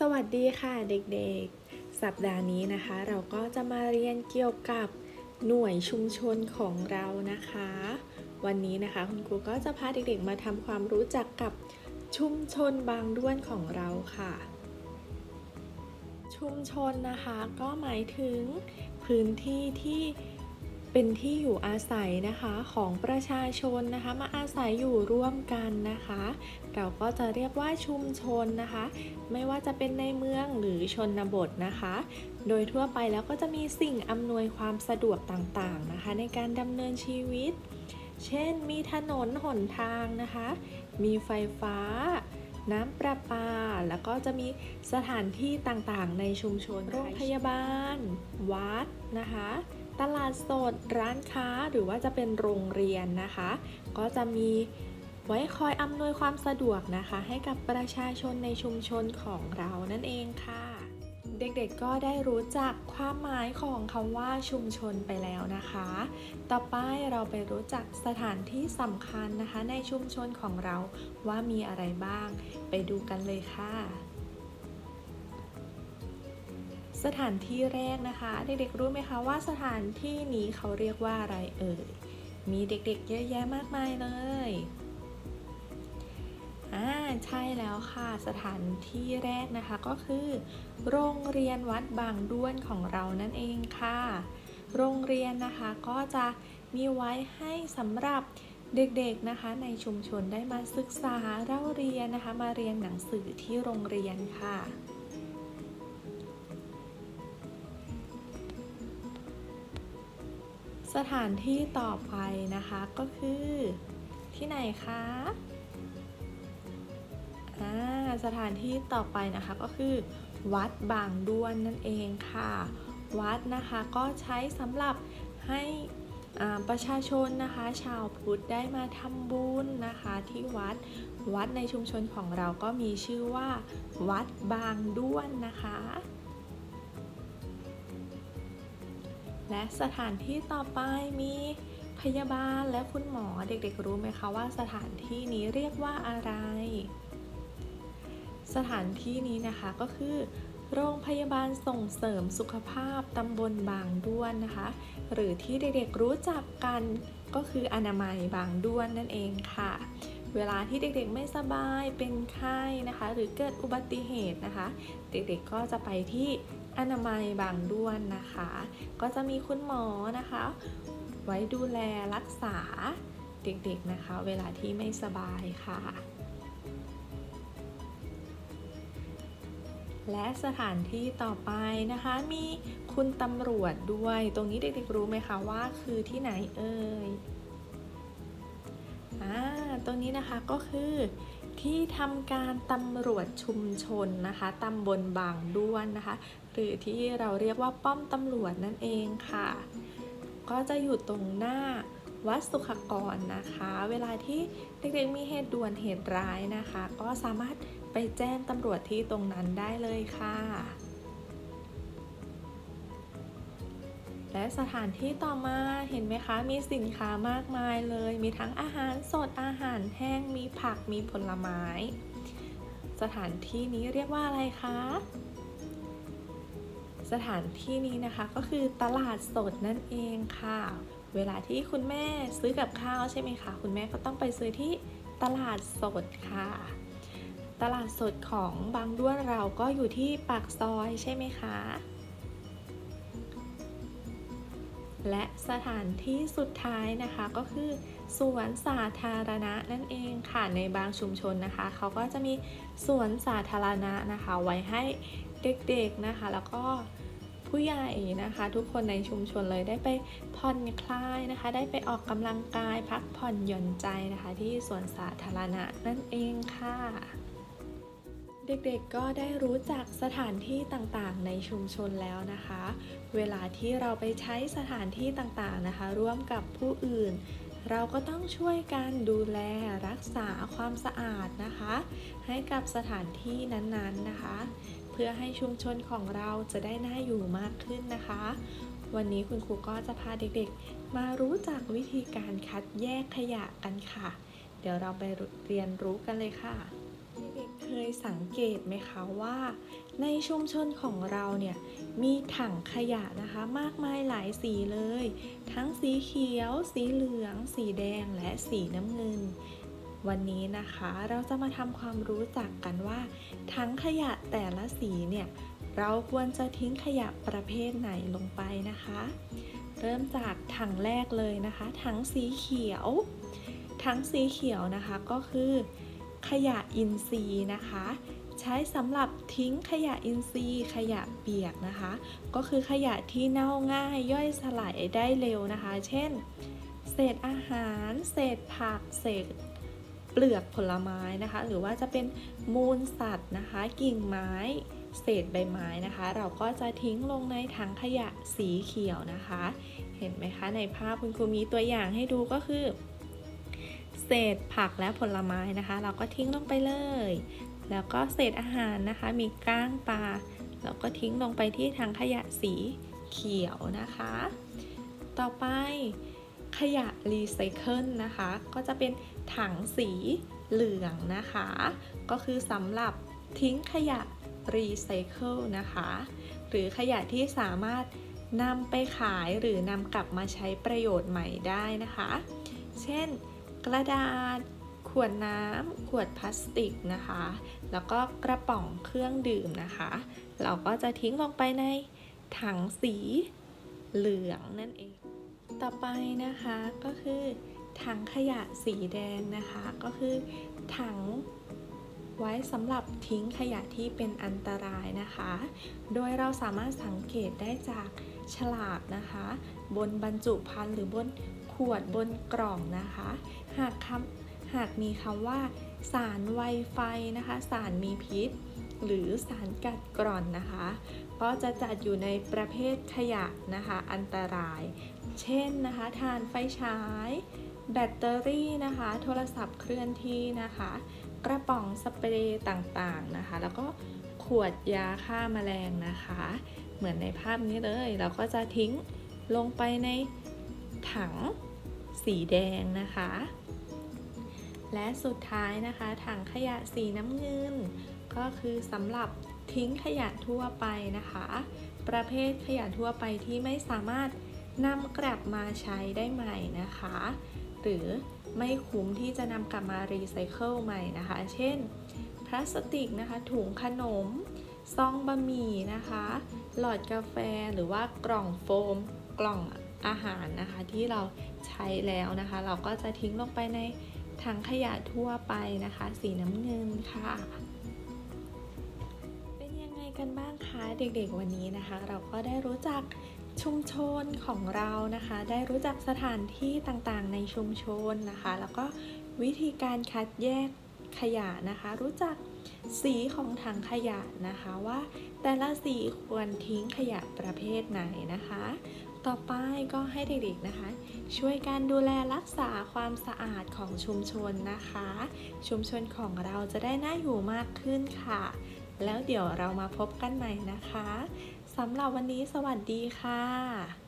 สวัสดีค่ะเด็กๆ สัปดาห์นี้นะคะ เราก็จะมาเรียนเกี่ยวกับหน่วยชุมชนของเรานะคะ วันนี้นะคะคุณครูก็จะพาเด็กๆมาทำความรู้จักกับชุมชนบางด้วนของเราค่ะ ชุมชนนะคะก็หมายถึงพื้นที่ที่ เป็นที่อยู่อาศัยนะคะของประชาชนนะคะ มาอาศัยอยู่ร่วมกันนะคะ เราก็จะเรียกว่าชุมชนนะคะ ไม่ว่าจะเป็นในเมืองหรือชนบทนะคะ โดยทั่วไปแล้วก็จะมีสิ่งอำนวยความสะดวกต่างๆนะคะ ในการดำเนินชีวิต เช่น มีถนนหนทางนะคะ มีไฟฟ้าน้ำประปา แล้วก็จะมีสถานที่ต่างๆ ในชุมชน โรงพยาบาล วัดนะคะ ตลาดสดร้านค้าหรือว่าจะเป็นโรงเรียนนะคะ ก็จะมีไว้คอยอำนวยความสะดวกนะคะ ให้กับประชาชนในชุมชนของเรานั่นเองค่ะ เด็กๆก็ได้รู้จักความหมายของคำว่าชุมชนไปแล้วนะคะ ต่อไปเราไปรู้จักสถานที่สำคัญนะคะ ในชุมชนของเราว่ามีอะไรบ้าง ไปดูกันเลยค่ะ สถานที่แรกนะคะ เด็กๆรู้ไหมคะว่าสถานที่นี้เขาเรียกว่าอะไรเอ่ย มีเด็กๆเยอะแยะมากมายเลยอ่าใช่แล้วค่ะสถานที่แรกนะคะก็คือ โรงเรียนวัดบางด้วนของเรานั่นเองค่ะ โรงเรียนนะคะก็จะมีไว้ให้สำหรับเด็กๆนะคะในชุมชนได้มาศึกษาเล่าเรียนนะคะ มาเรียนหนังสือที่โรงเรียนค่ะ สถานที่ต่อไปนะคะก็คือที่ไหนคะอ่าสถานที่ต่อไปนะคะก็คือ วัดบางด้วนนั่นเองค่ะ วัดนะคะก็ใช้สำหรับให้ประชาชนนะคะชาวพุทธได้มาทำบุญนะคะที่วัดวัดในชุมชนของเราก็มีชื่อว่า วัดบางด้วนนะคะ และสถานที่ต่อไปมีพยาบาลและคุณหมอเด็กๆรู้ไหมคะว่าสถานที่นี้เรียกว่าอะไร สถานที่นี้นะคะก็คือ โรงพยาบาลส่งเสริมสุขภาพตำบลบางด้วนนะคะ หรือที่เด็กๆรู้จักกันก็คืออนามัยบางด้วนนั่นเองค่ะ เวลาที่เด็กๆไม่สบายเป็นไข้นะคะ หรือเกิดอุบัติเหตุนะคะ เด็กๆก็จะไปที่ อนามัยบางด้วนนะคะ ก็จะมีคุณหมอนะคะ ไว้ดูแลรักษาเด็กๆนะคะ เวลาที่ไม่สบายค่ะ และสถานที่ต่อไปนะคะมีคุณตำรวจด้วย ตรงนี้เด็กๆรู้ไหมคะว่าคือที่ไหนเอ่ยอ่าตรงนี้นะคะก็คือ ที่ทำการตำรวจชุมชนนะคะตำบลบางด้วนนะคะ หรือที่เราเรียกว่าป้อมตำรวจนั่นเองค่ะ ก็จะอยู่ตรงหน้าวัดสุขกรนะคะ เวลาที่เด็กๆมีเหตุด่วนเหตุร้ายนะคะ ก็สามารถไปแจ้งตำรวจที่ตรงนั้นได้เลยค่ะ และสถานที่ต่อมาเห็นไหมคะ มีสินค้ามากมายเลย มีทั้งอาหารสดอาหารแห้งมีผักมีผลไม้ สถานที่นี้เรียกว่าอะไรคะสถานที่นี้นะคะก็คือตลาดสดนั่นเองค่ะ เวลาที่คุณแม่ซื้อกับข้าวใช่ไหมคะ คุณแม่ก็ต้องไปซื้อที่ตลาดสดค่ะ ตลาดสดของบางด้วนเราก็อยู่ที่ปากซอยใช่ไหมคะ และสถานที่สุดท้ายนะคะก็คือสวนสาธารณะนั่นเองค่ะในบางชุมชนนะคะ เขาก็จะมีสวนสาธารณะนะคะ ไว้ให้เด็กๆนะคะ แล้วก็ผู้ใหญ่นะคะ ทุกคนในชุมชนเลยได้ไปผ่อนคลายนะคะ ได้ไปออกกำลังกายพักผ่อนหย่อนใจนะคะ ที่สวนสาธารณะนั่นเองค่ะ เด็กๆ ก็ได้รู้จักสถานที่ต่างๆ ในชุมชนแล้วนะคะ เวลาที่เราไปใช้สถานที่ต่างๆ นะคะ ร่วมกับผู้อื่น เราก็ต้องช่วยกันดูแลรักษาความสะอาดนะคะ ให้กับสถานที่นั้นๆนะคะ เพื่อให้ชุมชนของเราจะได้น่าอยู่มากขึ้นนะคะ วันนี้คุณครูก็จะพาเด็กๆ มารู้จักวิธีการคัดแยกขยะกันค่ะ เดี๋ยวเราไปเรียนรู้กันเลยค่ะ ยสังเกตไหมคะว่าในชุมชนของเราเนี่ยมีถังขยะนะคะ มากมายหลายสีเลย ทั้งสีเขียว สีเหลือง สีแดงและสีน้ำเงิน วันนี้นะคะเราจะมาทำความรู้จักกันว่าถังขยะแต่ละสีเนี่ยเราควรจะทิ้งขยะประเภทไหนลงไปนะคะ เริ่มจากถังแรกเลยนะคะ ถังสีเขียว ถังสีเขียวนะคะก็คือ ขยะอินทรีย์นะคะ ใช้สำหรับทิ้งขยะอินทรีย์ ขยะเปียกนะคะ ก็คือขยะที่เน่าง่ายย่อยสลายได้เร็วนะคะ เช่น เศษอาหาร เศษผัก เศษเปลือกผลไม้นะคะ หรือว่าจะเป็นมูลสัตว์นะคะ กิ่งไม้ เศษใบไม้นะคะ เราก็จะทิ้งลงในถังขยะสีเขียวนะคะ เห็นไหมคะในภาพคุณครูมีตัวอย่างให้ดูก็คือ เศษผักและผลไม้นะคะ เราก็ทิ้งลงไปเลย แล้วก็เศษอาหารนะคะ มีก้างปลาเราก็ทิ้งลงไปที่ถังขยะสีเขียวนะคะ ต่อไปขยะรีไซเคิลนะคะ ก็จะเป็นถังสีเหลืองนะคะ ก็คือสำหรับทิ้งขยะรีไซเคิลนะคะ หรือขยะที่สามารถนำไปขายหรือนำกลับมาใช้ประโยชน์ใหม่ได้นะคะ เช่น กระดาษ ขวดน้ำขวดพลาสติกนะคะ แล้วก็กระป๋องเครื่องดื่มนะคะ เราก็จะทิ้งลงไปในถังสีเหลืองนั่นเอง ต่อไปนะคะก็คือถังขยะสีแดงนะคะ ก็คือถังไว้สำหรับทิ้งขยะที่เป็นอันตรายนะคะ โดยเราสามารถสังเกตได้จากฉลากนะคะ บนบรรจุภัณฑ์หรือบน ขวดบนกล่องนะคะ หากคำหากมีคำว่า สารไวไฟนะคะ สารมีพิษ หรือสารกัดกร่อนนะคะ ก็จะจัดอยู่ในประเภทขยะนะคะ อันตราย เช่นนะคะทานไฟฉาย แบตเตอรี่นะคะ โทรศัพท์เคลื่อนที่นะคะ กระป๋องสเปรย์ต่างๆนะคะ แล้วก็ขวดยาฆ่าแมลงนะคะ เหมือนในภาพนี้เลย เราก็จะทิ้งลงไปใน ถังสีแดงนะคะ และสุดท้ายนะคะ ถังขยะสีน้ำเงิน ก็คือสำหรับทิ้งขยะทั่วไปนะคะ ประเภทขยะทั่วไปที่ไม่สามารถนำกลับมาใช้ได้ใหม่นะคะ หรือไม่คุ้มที่จะนำกลับมารีไซเคิลใหม่นะคะ เช่น พลาสติกนะคะ ถุงขนม ซองบะหมี่นะคะ หลอดกาแฟหรือว่ากล่องโฟม กล่อง อาหารนะคะที่เราใช้แล้วนะคะ เราก็จะทิ้งลงไปในถังขยะทั่วไปนะคะ สีน้ำเงินค่ะ เป็นยังไงกันบ้างคะเด็กๆวันนี้นะคะ เราก็ได้รู้จักชุมชนของเรานะคะ ได้รู้จักสถานที่ต่างๆ ในชุมชนนะคะ แล้วก็วิธีการคัดแยกขยะนะคะ รู้จักสีของถังขยะนะคะว่า แต่ละสีควรทิ้งขยะประเภทไหนนะคะ ต่อไปก็ให้เด็กๆนะคะ ช่วยกันดูแลรักษาความสะอาดของชุมชนนะคะ ชุมชนของเราจะได้น่าอยู่มากขึ้นค่ะ แล้วเดี๋ยวเรามาพบกันใหม่นะคะสำหรับวันนี้สวัสดีค่ะ